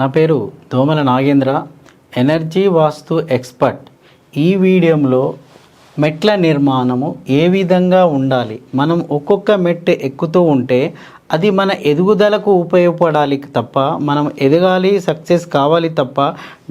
నా పేరు దోమల నాగేంద్ర ఎనర్జీ వాస్తు ఎక్స్పర్ట్. ఈ వీడియోలో మెట్ల నిర్మాణము ఏ విధంగా ఉండాలి? మనం ఒక్కొక్క మెట్టు ఎక్కుతూ ఉంటే అది మన ఎదుగుదలకు ఉపయోగపడాలి తప్ప మనం ఎదగాలి సక్సెస్ కావాలి తప్ప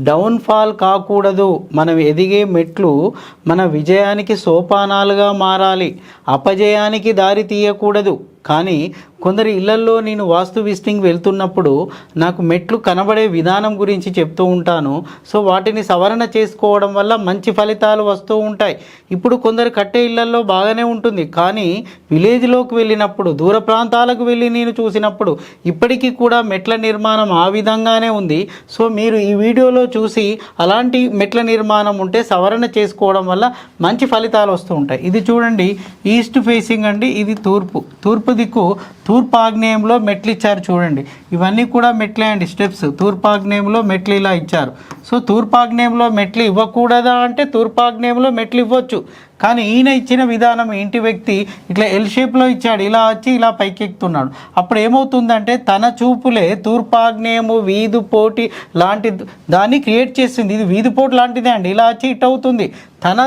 డౌన్ఫాల్ కాకూడదు. మనం ఎదిగే మెట్లు మన విజయానికి సోపానాలుగా మారాలి. అపజయానికి దారి తీయకూడదు. కానీ కొందరి ఇళ్ళల్లో నేను వాస్తు విజిటింగ్ వెళ్తున్నప్పుడు నాకు మెట్లు కనబడే విధానం గురించి చెప్తూ ఉంటాను. సో వాటిని సవరణ చేసుకోవడం వల్ల మంచి ఫలితాలు వస్తూ ఉంటాయి. ఇప్పుడు కొందరు కట్టే ఇళ్ళల్లో బాగానే ఉంటుంది. కానీ విలేజ్లోకి వెళ్ళినప్పుడు దూర ప్రాంతాలకు వెళ్ళి నేను చూసినప్పుడు ఇప్పటికీ కూడా మెట్ల నిర్మాణం ఆ విధంగానే ఉంది. సో మీరు ఈ వీడియోలో చూసి అలాంటి మెట్ల నిర్మాణం ఉంటే సవరణ చేసుకోవడం వల్ల మంచి ఫలితాలు వస్తూ ఉంటాయి. ఇది చూడండి ఈస్ట్ ఫేసింగ్ అండి ఇది తూర్పు. తూర్పు దిక్కు తూర్పు ఆగ్నేయంలో మెట్లు ఇచ్చారు చూడండి. ఇవన్నీ కూడా మెట్లే అండి స్టెప్స్. తూర్పు ఆగ్నేయంలో మెట్లు ఇలా ఇచ్చారు. సో తూర్పు ఆగ్నేయంలో మెట్లు ఇవ్వకూడదా అంటే తూర్పు ఆగ్నేయంలో మెట్లు ఇవ్వచ్చు. కానీ ఈయన ఇచ్చిన విధానం ఇంటి వ్యక్తి ఇట్లా ఎల్ షేప్లో ఇచ్చాడు ఇలా వచ్చి ఇలా పైకెక్కుతున్నాడు. అప్పుడు ఏమవుతుందంటే తన చూపులే తూర్పాగ్నేయము వీధి పోటీ లాంటి దాన్ని క్రియేట్ చేస్తుంది. ఇది వీధి పోటు లాంటిదే అండి. ఇలా వచ్చి ఇట్ అవుతుంది తన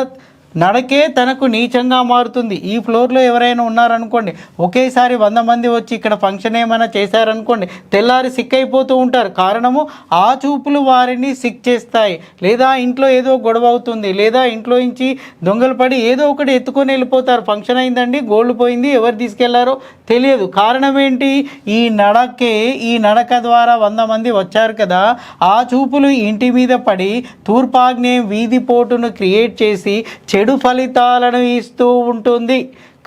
నడకే తనకు నీచంగా మారుతుంది. ఈ ఫ్లోర్లో ఎవరైనా ఉన్నారనుకోండి ఒకేసారి వంద మంది వచ్చి ఇక్కడ ఫంక్షన్ ఏమైనా చేశారనుకోండి తెల్లారి సిక్ అయిపోతూ ఉంటారు. కారణము ఆ చూపులు వారిని సిక్ చేస్తాయి. లేదా ఇంట్లో ఏదో గొడవ అవుతుంది లేదా ఇంట్లో నుంచి దొంగలు పడి ఏదో ఒకటి ఎత్తుకొని వెళ్ళిపోతారు. ఫంక్షన్ అయిందండి గోల్డ్ పోయింది ఎవరు తీసుకెళ్ళారో తెలియదు. కారణం ఏంటి? ఈ నడకే ఈ నడక ద్వారా వంద మంది వచ్చారు కదా ఆ చూపులు ఇంటి మీద పడి తూర్పాగ్నేయం వీధి పోటును క్రియేట్ చేసి చె చెడు ఫలితాలను ఇస్తూ ఉంటుంది.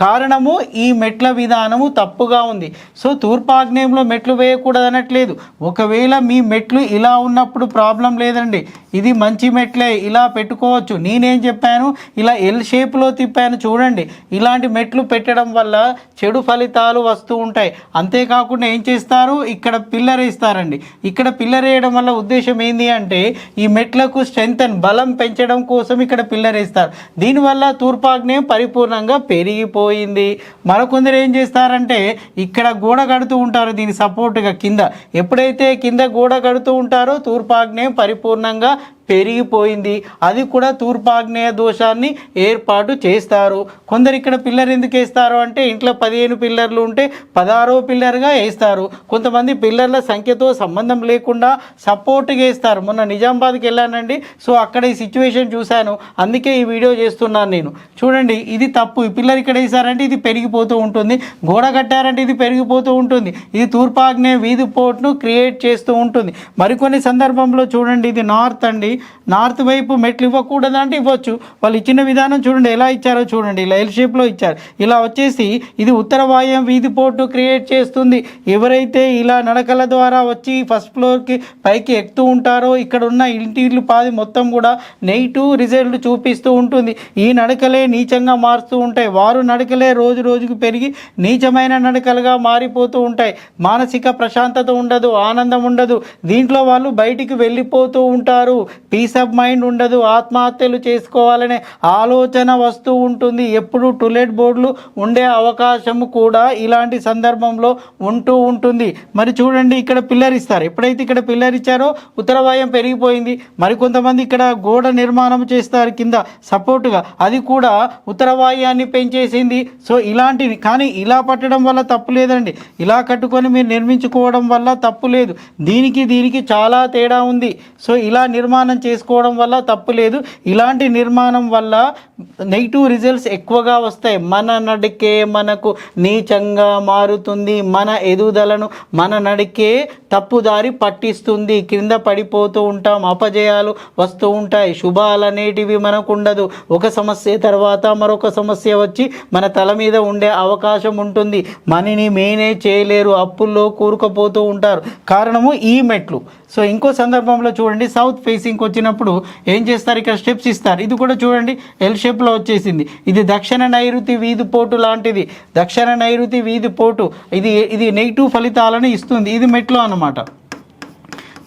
కారణము ఈ మెట్ల విధానము తప్పుగా ఉంది. సో తూర్పాగ్నేయంలో మెట్లు వేయకూడదు అనట్లేదు ఒకవేళ మీ మెట్లు ఇలా ఉన్నప్పుడు ప్రాబ్లం లేదండి. ఇది మంచి మెట్లే ఇలా పెట్టుకోవచ్చు. నేనేం చెప్పాను? ఇలా ఎల్ షేప్లో తిప్పాను చూడండి. ఇలాంటి మెట్లు పెట్టడం వల్ల చెడు ఫలితాలు వస్తూ ఉంటాయి. అంతేకాకుండా ఏం చేస్తారు? ఇక్కడ పిల్లర్ వేస్తారండి ఇక్కడ పిల్లర్ వేయడం వల్ల ఉద్దేశం ఏంటి అంటే ఈ మెట్లకు స్ట్రెంగ్త్ బలం పెంచడం కోసం ఇక్కడ పిల్లర్ వేస్తారు దీనివల్ల తూర్పాగ్నేయం పరిపూర్ణంగా పెరిగిపో పోయింది. మరికొందరు ఏం చేస్తారంటే ఇక్కడ గోడ కడుతూ ఉంటారు దీని సపోర్ట్గా కింద. ఎప్పుడైతే కింద గోడ కడుతూ ఉంటారో తూర్పాగ్నేయం పరిపూర్ణంగా పెరిగిపోయింది. అది కూడా తూర్పాగ్నేయ దోషాన్ని ఏర్పాటు చేస్తారు. కొందరు ఇక్కడ పిల్లర్ ఎందుకు వేస్తారు అంటే ఇంట్లో పదిహేను పిల్లర్లు ఉంటే పదహారో పిల్లర్గా వేస్తారు. కొంతమంది పిల్లర్ల సంఖ్యతో సంబంధం లేకుండా సపోర్ట్గా వేస్తారు. మొన్న నిజామాబాద్కి వెళ్ళానండి. సో అక్కడ ఈ సిచ్యువేషన్ చూశాను. అందుకే ఈ వీడియో చేస్తున్నాను నేను. చూడండి ఇది తప్పు. ఈ పిల్లర్ ఇక్కడ వేసారంటే ఇది పెరిగిపోతూ ఉంటుంది. గోడ కట్టారంటే ఇది పెరిగిపోతూ ఉంటుంది. ఇది తూర్పాగ్నేయ వీధి పోర్ట్ను క్రియేట్ చేస్తూ ఉంటుంది. మరికొన్ని సందర్భంలో చూడండి ఇది నార్త్ అండి. నార్త్ వైపు మెట్లు ఇవ్వకూడదు అంటే ఇవ్వచ్చు. వాళ్ళు ఇచ్చిన విధానం చూడండి ఎలా ఇచ్చారో చూడండి. ఇలా ఎల్ షేప్లో ఇచ్చారు. ఇలా వచ్చేసి ఇది ఉత్తర వాయం వీధి పోర్టు క్రియేట్ చేస్తుంది. ఎవరైతే ఇలా నడకల ద్వారా వచ్చి ఫస్ట్ ఫ్లోర్కి పైకి ఎక్కుతూ ఉంటారో ఇక్కడ ఉన్న ఇంటి పాది మొత్తం కూడా నెగిటివ్ రిజల్ట్ చూపిస్తూ ఉంటుంది. ఈ నడకలే నీచంగా మారుతూ ఉంటాయి. వారు నడకలే రోజు రోజుకు పెరిగి నీచమైన నడకలుగా మారిపోతూ ఉంటాయి. మానసిక ప్రశాంతత ఉండదు ఆనందం ఉండదు. దీంట్లో వాళ్ళు బయటికి వెళ్ళిపోతూ ఉంటారు. పీస్ ఆఫ్ మైండ్ ఉండదు ఆత్మహత్యలు చేసుకోవాలనే ఆలోచన వస్తూ ఉంటుంది. ఎప్పుడు టులెట్ బోర్డులు ఉండే అవకాశం కూడా ఇలాంటి సందర్భంలో ఉంటూ ఉంటుంది. మరి చూడండి ఇక్కడ పిల్లర్ ఇస్తారు ఎప్పుడైతే ఇక్కడ పిల్లర్ ఇచ్చారో ఉత్తరవాయం పెరిగిపోయింది. మరికొంతమంది ఇక్కడ గోడ నిర్మాణం చేస్తారు కింద సపోర్టుగా. అది కూడా ఉత్తరవాయాన్ని పెంచేసింది. సో ఇలాంటివి. కానీ ఇలా పట్టడం వల్ల తప్పు లేదండి. ఇలా కట్టుకొని మీరు నిర్మించుకోవడం వల్ల తప్పు లేదు. దీనికి దీనికి చాలా తేడా ఉంది. సో ఇలా నిర్మాణం చేసుకోవడం వల్ల తప్పు లేదు. ఇలాంటి నిర్మాణం వల్ల నెగిటివ్ రిజల్ట్స్ ఎక్కువగా వస్తాయి. మన నడికే మనకు నీచంగా మారుతుంది. మన ఎదుగుదలను మన నడికే తప్పుదారి పట్టిస్తుంది. కింద పడిపోతూ ఉంటాం. అపజయాలు వస్తూ ఉంటాయి. శుభాలనేటివి మనకు ఉండదు ఒక సమస్య తర్వాత మరొక సమస్య వచ్చి మన తల మీద ఉండే అవకాశం ఉంటుంది. మనీని మేనేజ్ చేయలేరు. అప్పుల్లో కూరుకుపోతూ ఉంటారు. కారణము ఈ మెట్లు. సో ఇంకో సందర్భంలో చూడండి. సౌత్ ఫేసింగ్ వచ్చినప్పుడు ఏం చేస్తారు? ఇక్కడ స్టెప్స్ ఇస్తారు. ఇది కూడా చూడండి. ఎల్ షేప్లో వచ్చేసింది. ఇది దక్షిణ నైరుతి వీధి పోటు లాంటిది. దక్షిణ నైరుతి వీధి పోటు. ఇది ఇది నెగిటివ్ ఫలితాలను ఇస్తుంది. ఇది మెట్లు అన్నమాట.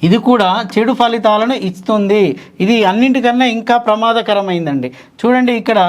ఇది కూడా చెడు ఫలితాలను ఇస్తుంది. ఇది అన్నింటికన్నా ఇంకా ప్రమాదకరమైందండి. చూడండి ఇక్కడ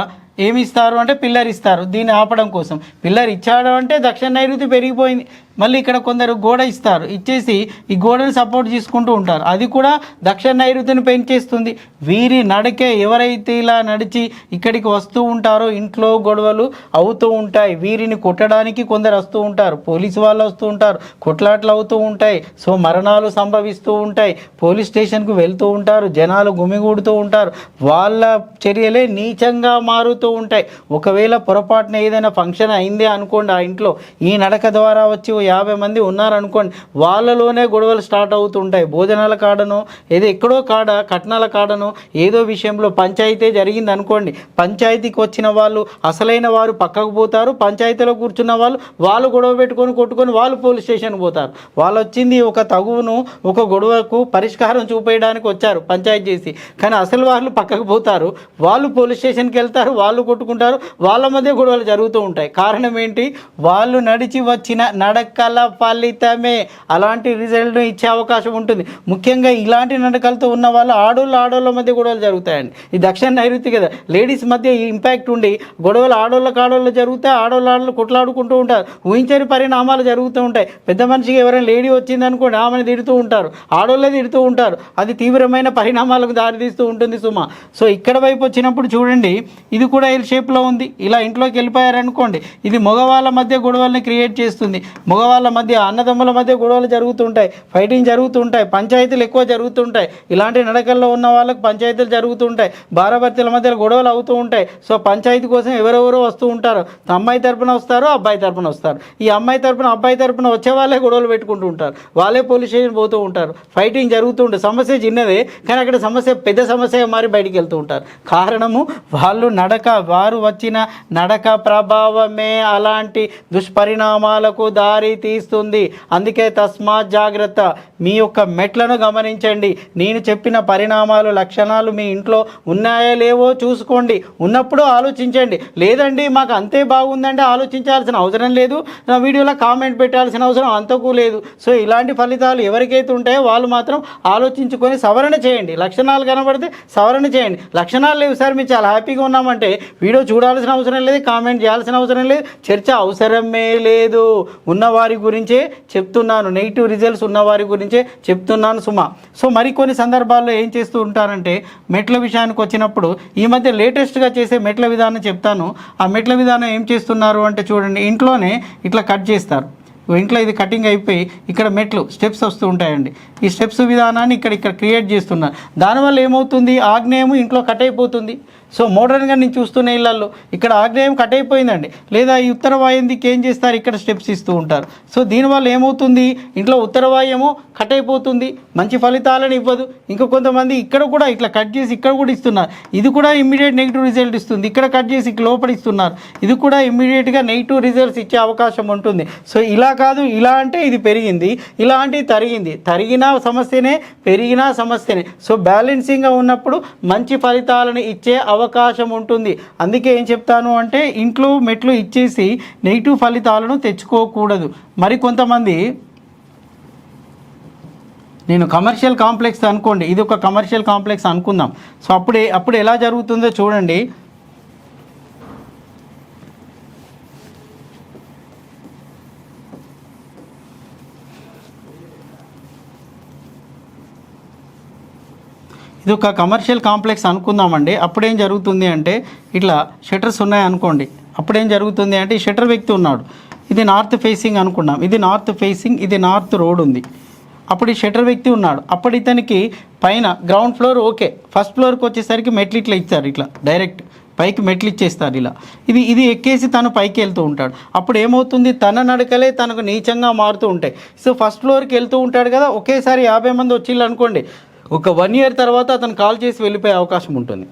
ఏమి ఇస్తారు అంటే పిల్లర్ ఇస్తారు. దీన్ని ఆపడం కోసం. పిల్లర్ ఇచ్చాడు అంటే దక్షిణ నైరుతి పెరిగిపోయింది. మళ్ళీ ఇక్కడ కొందరు గోడ ఇస్తారు. ఇచ్చేసి ఈ గోడను సపోర్ట్ చేసుకుంటూ ఉంటారు. అది కూడా దక్షిణ నైరుతిని పెంచేస్తుంది వీరి నడకే ఎవరైతే ఇలా నడిచి ఇక్కడికి వస్తూ ఉంటారో ఇంట్లో గొడవలు అవుతూ ఉంటాయి. వీరిని కొట్టడానికి కొందరు వస్తూ ఉంటారు. పోలీసు వాళ్ళు వస్తూ ఉంటారు. కొట్లాట్లు అవుతూ ఉంటాయి. సో మరణాలు సంభవిస్తూ ఉంటాయి. పోలీస్ స్టేషన్కు వెళ్తూ ఉంటారు. జనాలు గుమిగూడుతూ ఉంటారు. వాళ్ళ చర్యలే నీచంగా మారుతూ ఉంటాయి. ఒకవేళ పొరపాటున ఏదైనా ఫంక్షన్ అయిందే అనుకోండి ఆ ఇంట్లో. ఈ నడక ద్వారా వచ్చి యాభై మంది ఉన్నారనుకోండి వాళ్ళలోనే గొడవలు స్టార్ట్ అవుతుంటాయి. భోజనాల కాడను ఏదో ఎక్కడో కాడ కట్నాల కాడను ఏదో విషయంలో పంచాయతీ జరిగింది అనుకోండి పంచాయతీకి వచ్చిన వాళ్ళు అసలైన వారు పక్కకు పోతారు పంచాయతీలో కూర్చున్న వాళ్ళు వాళ్ళు గొడవ పెట్టుకొని కొట్టుకొని వాళ్ళు పోలీస్ స్టేషన్కి పోతారు. వాళ్ళు వచ్చింది ఒక తగువును ఒక గొడవకు పరిష్కారం చూపేయడానికి వచ్చారు పంచాయతీ చేసి. కానీ అసలు వాళ్ళు పక్కకు పోతారు వాళ్ళు పోలీస్ స్టేషన్కి వెళ్తారు వాళ్ళు కొట్టుకుంటారు వాళ్ళ మధ్య గొడవలు జరుగుతూ ఉంటాయి. కారణం ఏంటి? వాళ్ళు నడిచి వచ్చిన నడకల ఫలితమే. అలాంటి రిజల్ట్ ఇచ్చే అవకాశం ఉంటుంది. ముఖ్యంగా ఇలాంటి నడకలతో ఉన్న వాళ్ళు ఆడోళ్ళు ఆడోళ్ళ మధ్య గొడవలు జరుగుతాయండి. ఈ దక్షిణ నైరుతి కదా లేడీస్ మధ్య ఈ ఇంపాక్ట్ ఉండి గొడవలు ఆడోళ్ళకి ఆడోళ్ళు జరుగుతాయి ఆడోళ్ళు ఆడోళ్ళు కొట్లాడుకుంటూ ఉంటారు. ఊహించని పరిణామాలు జరుగుతూ ఉంటాయి. పెద్ద మనిషికి ఎవరైనా లేడీ వచ్చింది అనుకోండి ఆమెను తిడుతూ ఉంటారు. ఆడోళ్ళే తిడుతూ ఉంటారు. అది తీవ్రమైన పరిణామాలకు దారితీస్తూ ఉంటుంది సుమ. సో ఇక్కడ వైపు వచ్చినప్పుడు చూడండి ఇది కూడా ఎల్ షేప్లో ఉంది. ఇలా ఇంట్లోకి వెళ్ళిపోయారనుకోండి ఇది మగవాళ్ళ మధ్య గొడవల్ని క్రియేట్ చేస్తుంది. వాళ్ళ మధ్య అన్నదమ్ముల మధ్య గొడవలు జరుగుతుంటాయి ఫైటింగ్ జరుగుతుంటాయి పంచాయతీలు ఎక్కువ జరుగుతుంటాయి. ఇలాంటి నడకల్లో ఉన్న వాళ్ళకి పంచాయతీలు జరుగుతుంటాయి భార్యాభర్తల మధ్య గొడవలు అవుతూ ఉంటాయి. సో పంచాయతీ కోసం ఎవరెవరో వస్తూ ఉంటారు. అమ్మాయి తరపున వస్తారు అబ్బాయి తరపున వస్తారు. ఈ అమ్మాయి తరపున అబ్బాయి తరపున వచ్చే వాళ్ళే గొడవలు పెట్టుకుంటూ ఉంటారు. వాళ్ళే పోలీస్ స్టేషన్ పోతూ ఉంటారు. ఫైటింగ్ జరుగుతూ ఉంటుంది సమస్య చిన్నదే కానీ అక్కడ సమస్య పెద్ద సమస్య మారి బయటికి వెళ్తూ ఉంటారు. కారణము వాళ్ళు నడక వారు వచ్చిన నడక ప్రభావమే అలాంటి దుష్పరిణామాలకు దారి తీస్తుంది. అందుకే తస్మాత్ జాగ్రత్త. మీ యొక్క మెట్లను గమనించండి. నేను చెప్పిన పరిణామాలు లక్షణాలు మీ ఇంట్లో ఉన్నాయో లేవో చూసుకోండి. ఉన్నప్పుడు ఆలోచించండి. లేదండి మాకు అంతే బాగుందంటే ఆలోచించాల్సిన అవసరం లేదు. నా వీడియోలో కామెంట్ పెట్టాల్సిన అవసరం అంతకు లేదు. సో ఇలాంటి ఫలితాలు ఎవరికైతే ఉంటాయో వాళ్ళు మాత్రం ఆలోచించుకొని సవరణ చేయండి. లక్షణాలు కనబడితే సవరణ చేయండి. లక్షణాలు లేవు సార్ మేము చాలా హ్యాపీగా ఉన్నామంటే వీడియో చూడాల్సిన అవసరం లేదు కామెంట్ చేయాల్సిన అవసరం లేదు. చర్చ అవసరమే లేదు. ఉన్నవాళ్ళు ఉన్నవారి గురించే చెప్తున్నాను. నెగిటివ్ రిజల్ట్స్ ఉన్నవారి గురించే చెప్తున్నాను సుమ. సో మరికొన్ని సందర్భాల్లో ఏం చేస్తూ ఉంటారంటే మెట్ల విషయానికి వచ్చినప్పుడు ఈ మధ్య లేటెస్ట్గా చేసే మెట్ల విధానం చెప్తాను. ఆ మెట్ల విధానం ఏం చేస్తున్నారు అంటే చూడండి ఇంట్లోనే ఇట్లా కట్ చేస్తారు. ఇంట్లో ఇది కటింగ్ అయిపోయి ఇక్కడ మెట్లు స్టెప్స్ వస్తూ ఉంటాయండి. ఈ స్టెప్స్ విధానాన్ని ఇక్కడ ఇక్కడ క్రియేట్ చేస్తున్నారు. దానివల్ల ఏమవుతుంది? ఆగ్నేయము ఇంట్లో కట్ అయిపోతుంది. సో మోడర్న్గా నేను చూస్తున్న ఇళ్ళలో ఇక్కడ ఆగ్నేయం కట్ అయిపోయిందండి. లేదా ఈ ఉత్తర వాయుందికి ఏం చేస్తారు? ఇక్కడ స్టెప్స్ ఇస్తూ ఉంటారు. సో దీనివల్ల ఏమవుతుంది? ఇంట్లో ఉత్తర వాయుము కట్ అయిపోతుంది. మంచి ఫలితాలను ఇవ్వదు. ఇంకా కొంతమంది ఇక్కడ కూడా ఇట్లా కట్ చేసి ఇక్కడ కూడా ఇస్తున్నారు. ఇది కూడా ఇమ్మీడియట్ నెగిటివ్ రిజల్ట్ ఇస్తుంది. ఇక్కడ కట్ చేసి లోపల ఇస్తున్నారు. ఇది కూడా ఇమ్మీడియట్గా నెగిటివ్ రిజల్ట్స్ ఇచ్చే అవకాశం ఉంటుంది. సో ఇలా కాదు ఇలా అంటే ఇది పెరిగింది ఇలా అంటే తరిగింది. తరిగిన సమస్యనే పెరిగిన సమస్యనే. సో బ్యాలెన్సింగ్గా ఉన్నప్పుడు మంచి ఫలితాలను ఇచ్చే అవకాశం ఉంటుంది. అందుకే ఏం చెప్తాను అంటే ఇంట్లో మెట్లు ఇచ్చేసి నెగిటివ్ ఫలితాలను తెచ్చుకోకూడదు. మరి కొంతమంది నేను కమర్షియల్ కాంప్లెక్స్ అనుకోండి. ఇది ఒక కమర్షియల్ కాంప్లెక్స్ అనుకుందాం. సో అప్పుడే అప్పుడు ఎలా జరుగుతుందో చూడండి. ఇది ఒక కమర్షియల్ కాంప్లెక్స్ అనుకుందామండి. అప్పుడేం జరుగుతుంది అంటే ఇట్లా షట్టర్స్ ఉన్నాయి అనుకోండి. అప్పుడేం జరుగుతుంది అంటే ఈ వ్యక్తి ఉన్నాడు. ఇది నార్త్ ఫేసింగ్ అనుకున్నాం. ఇది నార్త్ ఫేసింగ్ ఇది నార్త్ రోడ్ ఉంది. అప్పుడు ఈ షట్టర్ వ్యక్తి ఉన్నాడు. అప్పుడు ఇతనికి పైన గ్రౌండ్ ఫ్లోర్ ఓకే. ఫస్ట్ ఫ్లోర్కి వచ్చేసరికి మెట్లు ఇట్లా ఇచ్చారు ఇట్లా డైరెక్ట్ పైకి మెట్లు ఇచ్చేస్తారు ఇలా. ఇది ఇది ఎక్కేసి తను పైకి వెళ్తూ ఉంటాడు. అప్పుడు ఏమవుతుంది? తన నడకలే తనకు నీచంగా మారుతూ ఉంటాయి. సో ఫస్ట్ ఫ్లోర్కి వెళ్తూ ఉంటాడు కదా ఒకేసారి యాభై మంది వచ్చిళ్ళు అనుకోండి. ఒక వన్ ఇయర్ తర్వాత అతను కాల్ చేసి వెళ్ళిపోయే అవకాశం ఉంటుంది.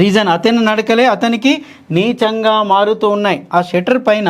రీజన్ అతని నడకలే అతనికి నీచంగా మారుతూ ఉన్నాయి. ఆ షట్టర్ పైన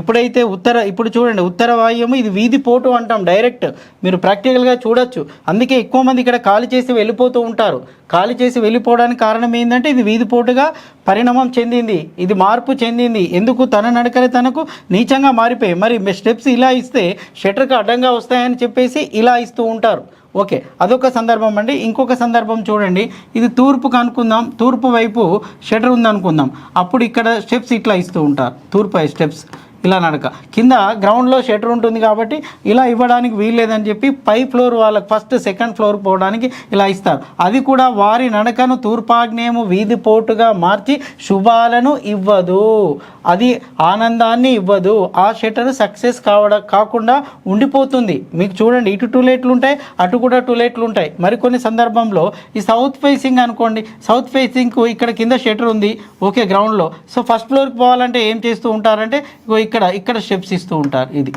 ఎప్పుడైతే ఉత్తర ఇప్పుడు చూడండి ఉత్తర వాయుము ఇది వీధి పోటు అంటాం డైరెక్ట్. మీరు ప్రాక్టికల్గా చూడొచ్చు. అందుకే ఎక్కువ మంది ఇక్కడ ఖాళీ చేసి వెళ్ళిపోతూ ఉంటారు. ఖాళీ చేసి వెళ్ళిపోవడానికి కారణం ఏంటంటే ఇది వీధి పోటుగా పరిణామం చెందింది. ఇది మార్పు చెందింది. ఎందుకు తన నడకలే తనకు నీచంగా మారిపోయి మరి స్టెప్స్ ఇలా ఇస్తే షట్టర్కి అడ్డంగా వస్తాయని చెప్పేసి ఇలా ఇస్తూ ఉంటారు. ఓకే అదొక సందర్భం అండి. ఇంకొక సందర్భం చూడండి. ఇది తూర్పుకు అనుకుందాం. తూర్పు వైపు షటర్ ఉందనుకుందాం. అప్పుడు ఇక్కడ స్టెప్స్ ఇట్లా ఇస్తూ ఉంటారు. తూర్పు స్టెప్స్. ఇలా నడక. కింద గ్రౌండ్లో షటర్ ఉంటుంది కాబట్టి ఇలా ఇవ్వడానికి వీల్లేదని చెప్పి పై ఫ్లోర్ వాళ్ళకి ఫస్ట్ సెకండ్ ఫ్లోర్ పోవడానికి ఇలా ఇస్తారు. అది కూడా వారి నడకను తూర్పాగ్నేయము వీధి పోటుగా మార్చి శుభాలను ఇవ్వదు. అది ఆనందాన్ని ఇవ్వదు. ఆ షటర్ సక్సెస్ కావడం కాకుండా ఉండిపోతుంది. మీకు చూడండి ఇటు టూలెట్లు ఉంటాయి అటు కూడా టూలెట్లు ఉంటాయి. మరికొన్ని సందర్భంలో ఈ సౌత్ ఫేసింగ్ అనుకోండి సౌత్ ఫేసింగ్ ఇక్కడ కింద షటర్ ఉంది ఓకే గ్రౌండ్లో సో ఫస్ట్ ఫ్లోర్కి పోవాలంటే ఏం చేస్తూ ఉంటారంటే ఇక్కడ ఇక్కడ స్టెప్స్ ఇస్తూ ఉంటారు ఇది.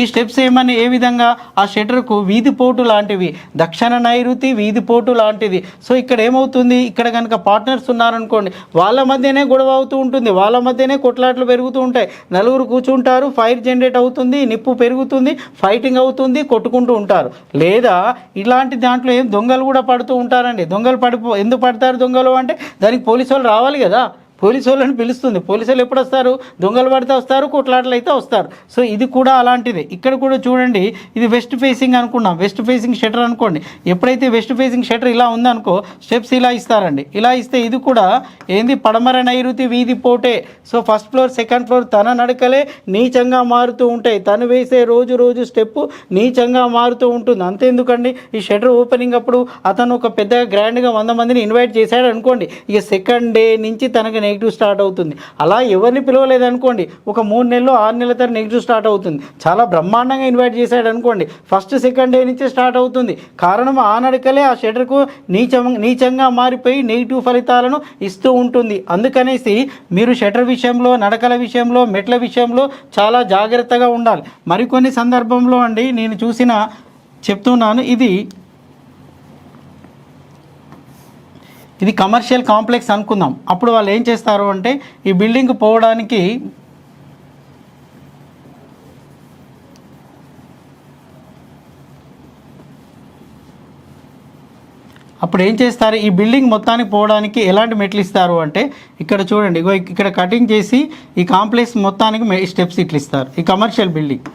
ఈ స్టెప్స్ ఏమని? ఏ విధంగా? ఆ షటర్కు వీధి పోటు లాంటివి దక్షిణ నైరుతి వీధి పోటు లాంటిది. సో ఇక్కడ ఏమవుతుంది? ఇక్కడ కనుక పార్ట్నర్స్ ఉన్నారనుకోండి వాళ్ళ మధ్యనే గొడవ అవుతూ ఉంటుంది వాళ్ళ మధ్యనే కొట్లాట్లు పెరుగుతూ ఉంటాయి. నలుగురు కూర్చుంటారు ఫైర్ జనరేట్ అవుతుంది నిప్పు పెరుగుతుంది ఫైటింగ్ అవుతుంది కొట్టుకుంటూ ఉంటారు. లేదా ఇలాంటి దాంట్లో ఏం దొంగలు కూడా పడుతూ ఉంటారండి. దొంగలు పడిపో ఎందుకు పడతారు దొంగలు అంటే దానికి పోలీసు వాళ్ళు రావాలి కదా. పోలీసు వాళ్ళని పిలుస్తుంది. పోలీసు వాళ్ళు ఎప్పుడు వస్తారు దొంగలు పడితే వస్తారు కొట్లాటలు అయితే వస్తారు. సో ఇది కూడా అలాంటిదే. ఇక్కడ కూడా చూడండి ఇది వెస్ట్ ఫేసింగ్ అనుకున్నాం. వెస్ట్ ఫేసింగ్ షటర్ అనుకోండి. ఎప్పుడైతే వెస్ట్ ఫేసింగ్ షటర్ ఇలా ఉందనుకో స్టెప్స్ ఇలా ఇస్తారండి. ఇలా ఇస్తే ఇది కూడా ఏంది? పడమర నైరుతి వీధి పోటే. So first floor second floor తన నడకలే నీచంగా మారుతూ ఉంటాయి. తను వేసే రోజు రోజు స్టెప్ నీచంగా మారుతూ ఉంటుంది. అంతేందుకండి? ఈ షటర్ ఓపెనింగ్ అప్పుడు అతను ఒక పెద్ద గ్రాండ్గా వంద మందిని ఇన్వైట్ చేశాడు అనుకోండి. ఇక సెకండ్ డే నుంచి తనకు నెగిటివ్ స్టార్ట్ అవుతుంది. అలా ఎవరిని పిలవలేదు అనుకోండి ఒక మూడు నెలలు ఆరు నెలల తర్వాత నెగిటివ్ స్టార్ట్ అవుతుంది. చాలా బ్రహ్మాండంగా ఇన్వైట్ చేశాడు అనుకోండి ఫస్ట్ సెకండ్ డే నుంచే స్టార్ట్ అవుతుంది. కారణం ఆ నడకలే ఆ షటర్కు నీచం నీచంగా మారిపోయి నెగిటివ్ ఫలితాలను ఇస్తూ ఉంటుంది. అందుకనేసి మీరు షటర్ విషయంలో నడకల విషయంలో మెట్ల విషయంలో చాలా జాగ్రత్తగా ఉండాలి. మరికొన్ని సందర్భంలో అండి నేను చూసిన చెప్తున్నాను ఇది ఇది కమర్షియల్ కాంప్లెక్స్ అనుకుందాం. అప్పుడు వాళ్ళు ఏం చేస్తారు అంటే ఈ బిల్డింగ్ పోవడానికి అప్పుడు ఏం చేస్తారు? ఈ బిల్డింగ్ మొత్తానికి పోవడానికి ఎలాంటి మెట్లు ఇస్తారు అంటే ఇక్కడ చూడండి ఇగో ఇక్కడ కటింగ్ చేసి ఈ కాంప్లెక్స్ మొత్తానికి మె- స్టెప్స్ ఇట్లా ఇస్తారు ఈ కమర్షియల్ బిల్డింగ్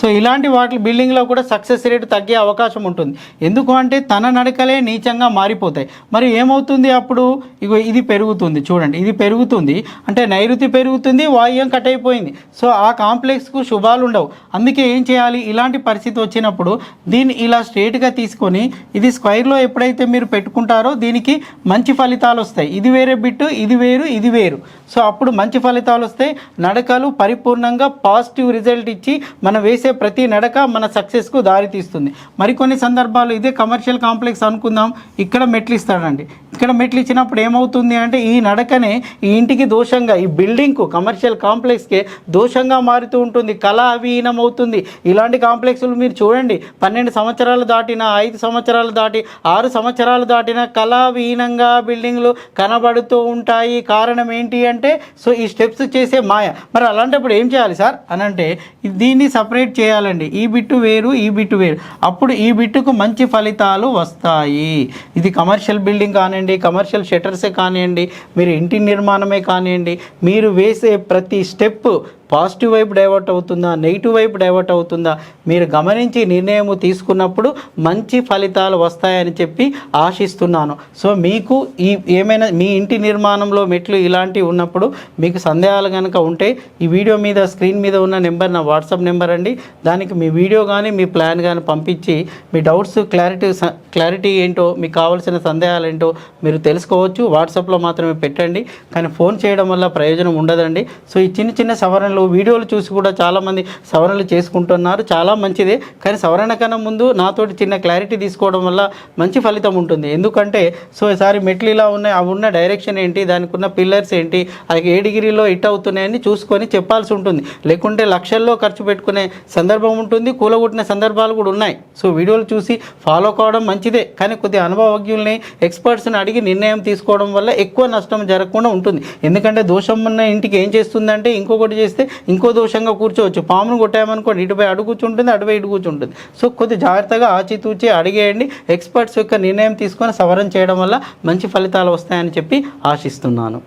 సో ఇలాంటి వాటి బిల్డింగ్లో కూడా సక్సెస్ రేట్ తగ్గే అవకాశం ఉంటుంది. ఎందుకు అంటే తన నడకలే నీచంగా మారిపోతాయి. మరి ఏమవుతుంది అప్పుడు? ఇగో ఇది పెరుగుతుంది. చూడండి ఇది పెరుగుతుంది. అంటే నైరుతి పెరుగుతుంది వాయువ్యం కట్ అయిపోయింది. సో ఆ కాంప్లెక్స్కు శుభాలు ఉండవు. అందుకే ఏం చేయాలి? ఇలాంటి పరిస్థితి వచ్చినప్పుడు దీన్ని ఇలా స్ట్రేట్గా తీసుకొని ఇది స్క్వైర్లో ఎప్పుడైతే మీరు పెట్టుకుంటారో దీనికి మంచి ఫలితాలు వస్తాయి. ఇది వేరే బిట్టు ఇది వేరు ఇది వేరు. సో అప్పుడు మంచి ఫలితాలు వస్తాయి. నడకలు పరిపూర్ణంగా పాజిటివ్ రిజల్ట్ ఇచ్చి మనం వేసి ప్రతి నడక మన సక్సెస్కు దారి తీస్తుంది మరికొన్ని సందర్భాలు ఇదే కమర్షియల్ కాంప్లెక్స్ అనుకుందాం. ఇక్కడ మెట్లు ఇస్తాడండి ఇక్కడ మెట్లు ఇచ్చినప్పుడు ఏమవుతుంది అంటే ఈ నడకనే ఈ ఇంటికి దోషంగా ఈ బిల్డింగ్కు కమర్షియల్ కాంప్లెక్స్కే దోషంగా మారుతూ ఉంటుంది కళ అవిహీనం అవుతుంది ఇలాంటి కాంప్లెక్స్లు మీరు చూడండి. పన్నెండు సంవత్సరాలు దాటిన ఐదు సంవత్సరాలు దాటి ఆరు సంవత్సరాలు దాటిన కళావిహీనంగా బిల్డింగ్లు కనబడుతూ ఉంటాయి. కారణం ఏంటి అంటే సో ఈ స్టెప్స్ చేసే మాయ. మరి అలాంటప్పుడు ఏం చేయాలి సార్? అని అంటే దీన్ని సపరేట్ చేయాలండి. ఈ బిట్టు వేరు ఈ బిట్టు వేరు. అప్పుడు ఈ బిట్టుకు మంచి ఫలితాలు వస్తాయి. ఇది కమర్షియల్ బిల్డింగ్ కానివ్వండి కమర్షియల్ షటర్సే కానివ్వండి మీరు ఇంటి నిర్మాణమే కానివ్వండి మీరు వేసే ప్రతి స్టెప్ పాజిటివ్ వైపు డైవర్ట్ అవుతుందా? నెగిటివ్ వైపు డైవర్ట్ అవుతుందా? మీరు గమనించి నిర్ణయం తీసుకున్నప్పుడు మంచి ఫలితాలు వస్తాయని చెప్పి ఆశిస్తున్నాను. సో మీకు ఈ ఏమైనా మీ ఇంటి నిర్మాణంలో మెట్లు ఇలాంటివి ఉన్నప్పుడు మీకు సందేహాలు కనుక ఉంటే ఈ వీడియో మీద స్క్రీన్ మీద ఉన్న నెంబర్ నా వాట్సాప్ నెంబర్ అండి. దానికి మీ వీడియో కానీ మీ ప్లాన్ కానీ పంపించి మీ డౌట్స్ క్లారిటీ క్లారిటీ ఏంటో మీకు కావాల్సిన సందేహాలు ఏంటో మీరు తెలుసుకోవచ్చు. వాట్సాప్లో మాత్రమే పెట్టండి. కానీ ఫోన్ చేయడం వల్ల ప్రయోజనం ఉండదండి. సో ఈ చిన్న చిన్న సవరణలు వీడియోలు చూసి కూడా చాలామంది సవరణలు చేసుకుంటున్నారు. చాలా మంచిదే. కానీ సవరణ కన్నా ముందు నాతోటి చిన్న క్లారిటీ తీసుకోవడం వల్ల మంచి ఫలితం ఉంటుంది. ఎందుకంటే సో ఈసారి మెట్లు ఇలా ఉన్నాయి అవి ఉన్న డైరెక్షన్ ఏంటి దానికి ఉన్న పిల్లర్స్ ఏంటి అది ఏ డిగ్రీలో హిట్ అవుతున్నాయని చూసుకొని చెప్పాల్సి ఉంటుంది. లేకుంటే లక్షల్లో ఖర్చు పెట్టుకునే సందర్భం ఉంటుంది. కూలగొట్టిన సందర్భాలు కూడా ఉన్నాయి. సో వీడియోలు చూసి ఫాలో కావడం మంచిదే. కానీ కొద్దిగా అనుభవజ్ఞుల్ని ఎక్స్పర్ట్స్ని అడిగి నిర్ణయం తీసుకోవడం వల్ల ఎక్కువ నష్టం జరగకుండా ఉంటుంది. ఎందుకంటే దోషం ఉన్న ఇంటికి ఏం చేస్తుందంటే ఇంకొకటి చేస్తే ఇంకో దోషంగా కూర్చోవచ్చు. పామును కొట్టామనుకోండి ఇటుపై అడుగు కూర్చుంటుంది అటుపై ఇటు కూర్చుంటుంది. సో కొద్ది జాగ్రత్తగా ఆచితూచి అడిగేయండి. ఎక్స్పర్ట్స్ యొక్క నిర్ణయం తీసుకొని సవరణ చేయడం వల్ల మంచి ఫలితాలు వస్తాయని చెప్పి ఆశిస్తున్నాను.